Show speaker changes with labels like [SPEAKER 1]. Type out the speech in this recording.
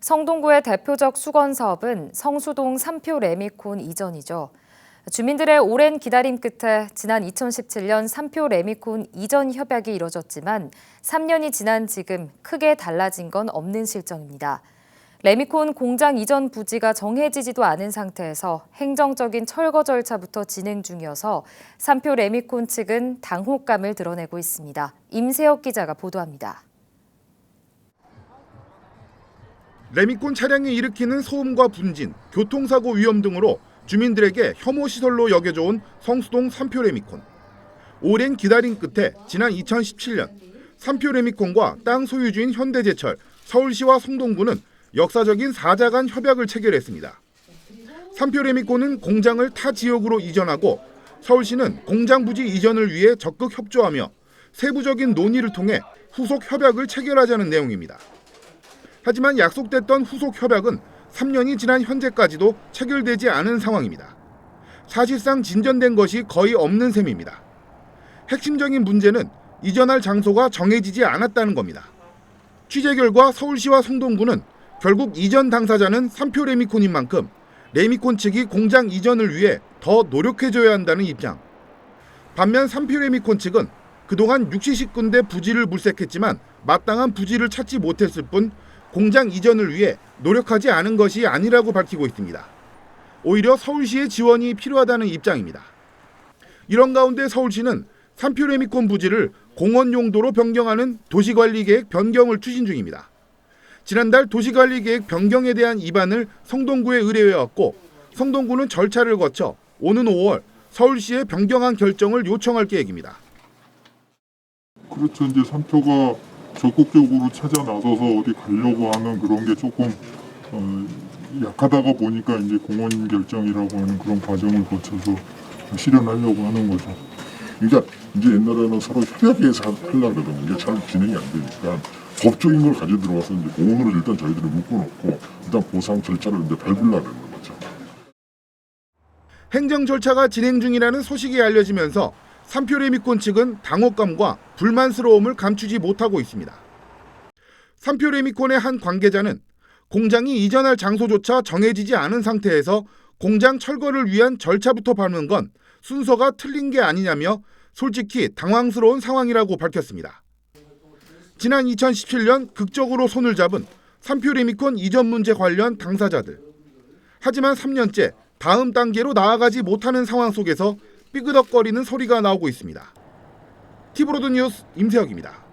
[SPEAKER 1] 성동구의 대표적 수건 사업은 성수동 3표 레미콘 이전이죠. 주민들의 오랜 기다림 끝에 지난 2017년 3표 레미콘 이전 협약이 이뤄졌지만 3년이 지난 지금 크게 달라진 건 없는 실정입니다. 레미콘 공장 이전 부지가 정해지지도 않은 상태에서 행정적인 철거 절차부터 진행 중이어서 3표 레미콘 측은 당혹감을 드러내고 있습니다. 임세혁 기자가 보도합니다.
[SPEAKER 2] 레미콘 차량이 일으키는 소음과 분진, 교통사고 위험 등으로 주민들에게 혐오 시설로 여겨져 온 성수동 3표 레미콘. 오랜 기다림 끝에 지난 2017년 3표 레미콘과 땅 소유주인 현대제철, 서울시와 성동구는 역사적인 4자간 협약을 체결했습니다. 3표 레미콘은 공장을 타 지역으로 이전하고 서울시는 공장 부지 이전을 위해 적극 협조하며 세부적인 논의를 통해 후속 협약을 체결하자는 내용입니다. 하지만 약속됐던 후속 협약은 3년이 지난 현재까지도 체결되지 않은 상황입니다. 사실상 진전된 것이 거의 없는 셈입니다. 핵심적인 문제는 이전할 장소가 정해지지 않았다는 겁니다. 취재 결과 서울시와 성동구는 결국 이전 당사자는 3표 레미콘인 만큼 레미콘 측이 공장 이전을 위해 더 노력해줘야 한다는 입장. 반면 3표 레미콘 측은 그동안 60군데 부지를 물색했지만 마땅한 부지를 찾지 못했을 뿐 공장 이전을 위해 노력하지 않은 것이 아니라고 밝히고 있습니다. 오히려 서울시의 지원이 필요하다는 입장입니다. 이런 가운데 서울시는 3표 레미콘 부지를 공원 용도로 변경하는 도시관리계획 변경을 추진 중입니다. 지난달 도시관리계획 변경에 대한 입안을 성동구에 의뢰해왔고 성동구는 절차를 거쳐 오는 5월 서울시에 변경안 결정을 요청할 계획입니다.
[SPEAKER 3] 그렇죠. 이제 삼표가 적극적으로 찾아 나서서 어디 가려고 하는 그런 게 조금 어, 약하다가 보니까 이제 공원 결정이라고 하는 그런 과정을 거쳐서 실현하려고 하는 거죠.
[SPEAKER 4] 그러니까 이제 옛날에는 서로 협약해서 하려고 그러면 이게 잘 진행이 안 되니까 법적인 걸 가져 들어와서 이제 공원으로 일단 저희들이 묶어놓고 일단 보상 절차를 이제 밟으려고 하는 거죠.
[SPEAKER 2] 행정 절차가 진행 중이라는 소식이 알려지면서 삼표 레미콘 측은 당혹감과 불만스러움을 감추지 못하고 있습니다. 삼표 레미콘의 한 관계자는 공장이 이전할 장소조차 정해지지 않은 상태에서 공장 철거를 위한 절차부터 밟는 건 순서가 틀린 게 아니냐며 솔직히 당황스러운 상황이라고 밝혔습니다. 지난 2017년 극적으로 손을 잡은 삼표 레미콘 이전 문제 관련 당사자들. 하지만 3년째 다음 단계로 나아가지 못하는 상황 속에서 삐그덕거리는 소리가 나오고 있습니다. 티브로드 뉴스 임세혁입니다.